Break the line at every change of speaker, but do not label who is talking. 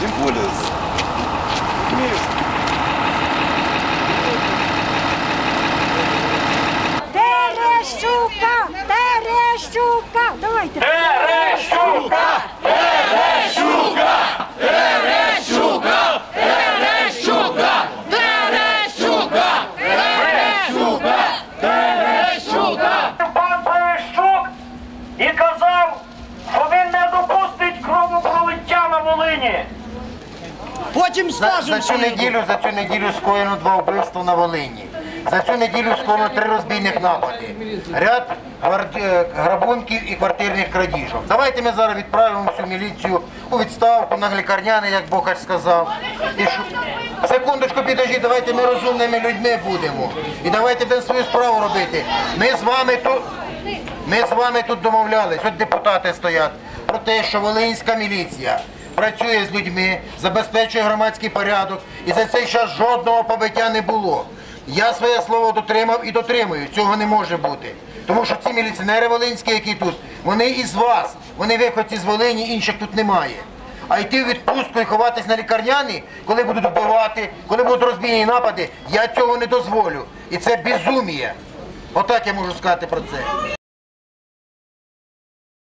Тем более.
Терещука! Терещука! Давайте!
Терещука! Терещука! Терещука! Терещука! Терещука! Терещука! Терещука!
Пан Терещук і казав, що він не допустить кровопролиття на Волині.
Потім
За,
скажемо.
за цю неділю, за цю неділю скоєно два вбивства на Волині. За цю неділю скоєно три розбійних напади. Ряд гвард- е, грабунків і квартирних крадіжок. Давайте ми зараз відправимо всю міліцію у відставку на лікарняне, як Бохач сказав. І що... Секундочку, підожди, давайте ми розумними людьми будемо. І давайте будемо свою справу робити. Ми з вами тут. Ми з вами тут домовлялись, от депутати стоять, про те, що Волинська міліція працює з людьми, забезпечує громадський порядок, і за цей час жодного побиття не було. Я своє слово дотримав і дотримую. Цього не може бути. Тому що ці міліціонери волинські, які тут, вони із вас, вони виходці з Волині, інших тут немає. А йти в відпустку і ховатись на лікарняні, коли будуть вбивати, коли будуть розбійні напади, я цього не дозволю. І це безуміє. Отак я можу сказати про це.